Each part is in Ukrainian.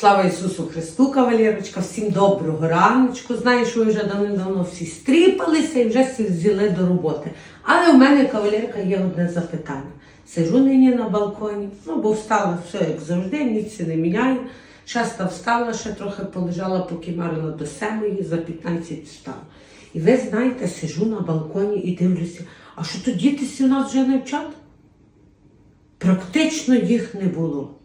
Слава Ісусу Христу, кавалерочка, всім доброго раночку. Знаю, що ви вже давним-давно всі стріпалися і вже всі взяли до роботи. Але у мене, кавалерка, є одне запитання. Сижу нині на балконі, ну бо встала все як завжди, ніч не міняє. Часто встала, ще трохи полежала, поки марила до семої, за 15 встала. І ви знаєте, сижу на балконі і дивлюся, а що то діти у нас вже не вчать? Практично їх не було.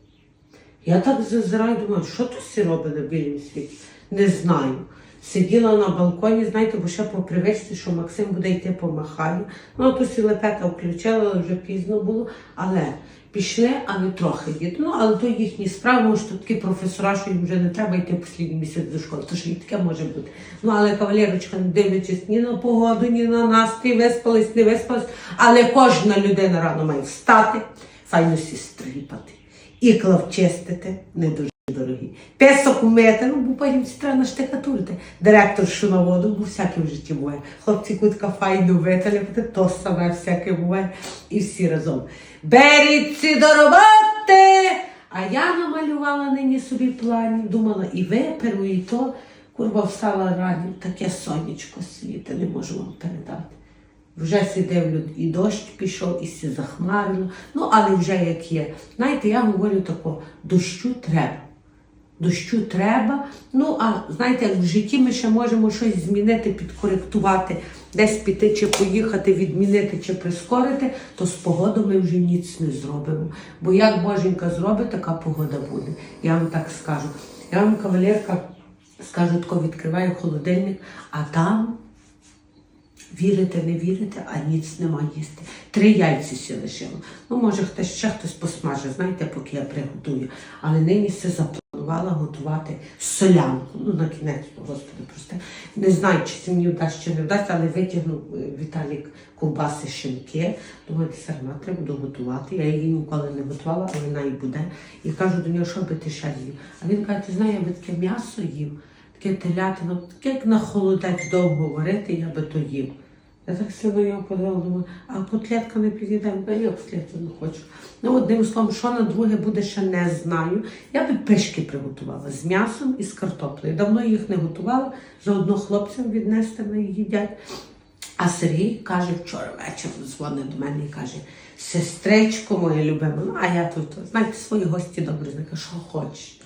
Я так зазираю, думаю, що то всі робить на білім світі? Не знаю. Сиділа на балконі, знаєте, бо ще по привичці, що Максим буде йти помахаю. Ну, то сілепета включила, вже пізно було. Але пішли, але трохи діти. Ну, але то їхні справи, може, то такі професора, що їм вже не треба йти послідній місяць до школи, то що і таке може бути. Ну, але кавалерочка, не дивлячись ні на погоду, ні на настрій, виспались, не виспались. Але кожна людина рано має встати, файно сі стріпати. Іклав чистити не дуже дорогі. Песок умити, ну бо потім це треба наштикатурити. Директор шиноводу, бо всяке в житті буває. Хлопці кутка файно виталяпати, то саме всяке буває. І всі разом. Беріться до роботи! А я намалювала нині собі плані, думала і виперу, і то. Курва встала рані, таке сонечко світе, не можу вам передати. Вже сидив і дощ пішов, і сі захмарило. Ну, але вже як є. Знаєте, я говорю тако, дощу треба. Дощу треба. Ну, а знаєте, в житті ми ще можемо щось змінити, підкоректувати, десь піти чи поїхати, відмінити чи прискорити, то з погодою ми вже ніц не зробимо. Бо як Боженька зробить, така погода буде. Я вам так скажу. Я вам, кавалерка, скажу, тако відкриваю холодильник, а там. Вірите, не вірите, а ніц нема їсти. Три яйця ще лишило. Ну, може, хтось ще хтось посмаже, знаєте, поки я приготую. Але нині все запланувала готувати солянку. Ну, на кінець, господи, прости. Не знаю, чи це мені вдасться, чи не вдасться, але витягнув е, Віталік ковбаси шинки. Думаю, одно треба буду готувати. Я її ніколи не готувала, але вона і буде. І кажу до нього, що би ти ще з'їв. А він каже, ти знаєш, я таке м'ясо їв, таке телятино, таке як на холодець довго варити, я би то їв. Я так сильно його подивила, думаю, а котлетка не підійде, бо я котлетку не хочу. Ну, одним словом, що на друге буде, ще не знаю. Я би пишки приготувала з м'ясом і з картоплею. Давно їх не готувала, заодно хлопцям віднести на їдять. А Сергій каже, вчора вечором дзвонить до мене і каже, сестричко моя любима, ну а я тут, знаєте, свої гості добре знаю, що хочеш.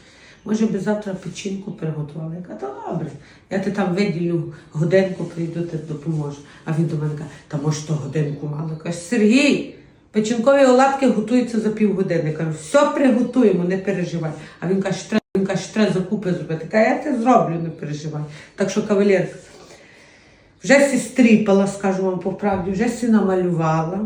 Може би завтра печінку приготували. Я кажу, добре. Я ти там виділю годинку, прийду, ти допоможу. А він до мене каже, та може то годинку мало. Каже, Сергій, печінкові оладки готуються за півгодини. Я кажу, все приготуємо, не переживай. А він каже, він каже, треба закупи зробити. Каже, я це зроблю, не переживай. Так що, кавалерка, вже сі стріпала, скажу вам по правді, вже сі намалювала.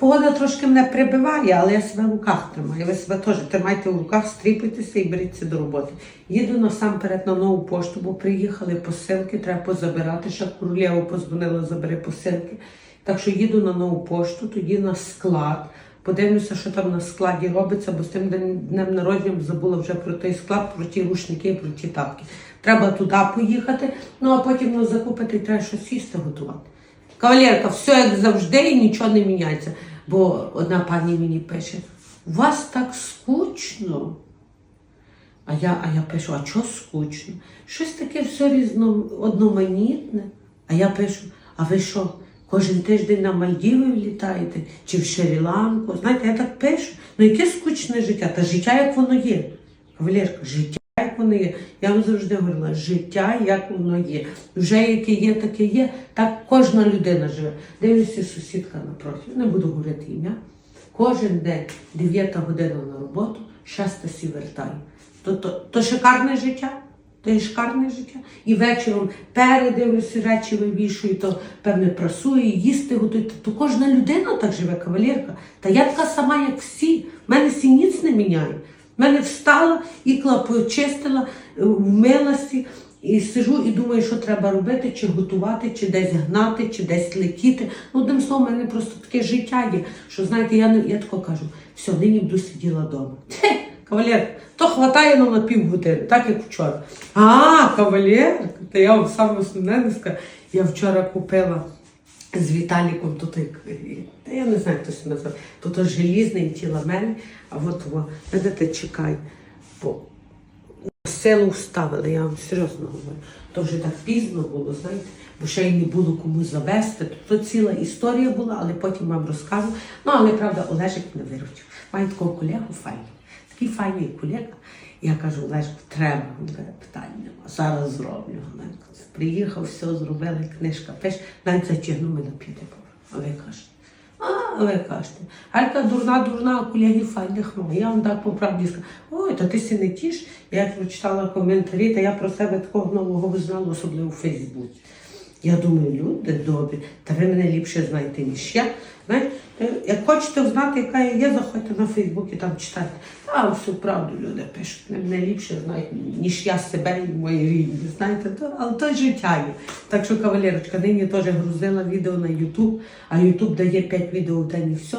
Погода трошки мене прибиває, але я себе в руках тримаю. Ви себе теж тримайте в руках, стріпуйтеся і беріться до роботи. Їду насамперед на нову пошту, бо приїхали посилки, треба позабирати. Ще королєву позвонила, забери посилки. Так що їду на нову пошту, тоді на склад. Подивлюся, що там на складі робиться, бо з тим днем народження забула вже про той склад, про ті рушники про ті тапки. Треба туди поїхати, ну а потім ну, закупити треба щось їсти готувати. Кавалерка, все як завжди і нічого не міняється. Бо одна пані мені пише: у вас так скучно. А я, а я пишу, а чого скучно? Щось таке все різно, одноманітне. А я пишу, а ви що, кожен тиждень на Мальдіви літаєте чи в Шрі-Ланку? Знаєте, я так пишу. Ну яке скучне життя? Та життя, як воно є. Кавалерка, життя. Воно є. Я вам завжди говорила, життя, як воно є. Вже яке є, таке є. Так кожна людина живе. Дивлюся, сусідка напроти, не буду говорити ім'я. Кожен день, 9 година на роботу, щастя сі вертає. То, то, то шикарне життя. То є шикарне життя. І вечором передивлюся, речі вивішую, то певне прасує, їсти готує. То кожна людина так живе, кавалерка. Та я така сама, як всі. В мене сі ніц не міняє. В мене встала, ікла почистила, е, вмилася і сижу і думаю, що треба робити, чи готувати, чи десь гнати, чи десь летіти. Ну, одним словом, в мене просто таке життя є, що знаєте, я не я тако кажу, все, нині буду сиділа вдома. Кавалер, то хватає ну, на півгодини, так як вчора. А, кавалер, та я вам саме основне не скажу. Я вчора купила з Віталіком тут, я не знаю, хто це назвав, тут желізний тіла мене, а от, видите, чекай, по силу вставили, я вам серйозно говорю. То вже так пізно було, знаєте, бо ще й не було кому завести. То, то ціла історія була, але потім вам розкажу. Ну, але правда, Олежик не виручив. Має такого колегу файного. Такий файний колега. Я кажу, Олежку, треба, Він каже. Зараз зроблю. Приїхав, все зробили, книжка пише, навіть затягнув мене п'яти А ви кажете. А, ви кажете, Алька дурна, дурна, а колеги файних має. Я вам так по правді скажу. Ой, та ти си не тіш. Я прочитала коментарі, та я про себе такого нового визнала, особливо у Фейсбуці. Я думаю, люди добрі, та ви мене ліпше знаєте, ніж я. Знаєте, як хочете знати, яка я є, заходьте на Фейсбук і там читайте. Там всю правду люди пишуть. Вони мене ліпше знають, ніж я себе і мої рідні. Знаєте, то, але то життя є. Так що, кавалерочка, нині теж грузила відео на Ютуб, а Ютуб дає 5 відео в день і все.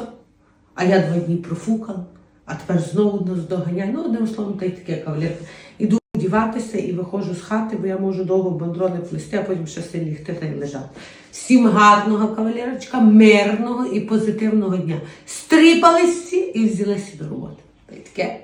А я два дні профукала, а тепер знову нас. Ну, одним словом, та й таке кавалерка. Одіватися і виходжу з хати, бо я можу довго бандрони плести, а потім ще лягти та й лежати. Всім гарного кавалерочка, мирного і позитивного дня. Стріпались всі і взялися до роботи. Таке.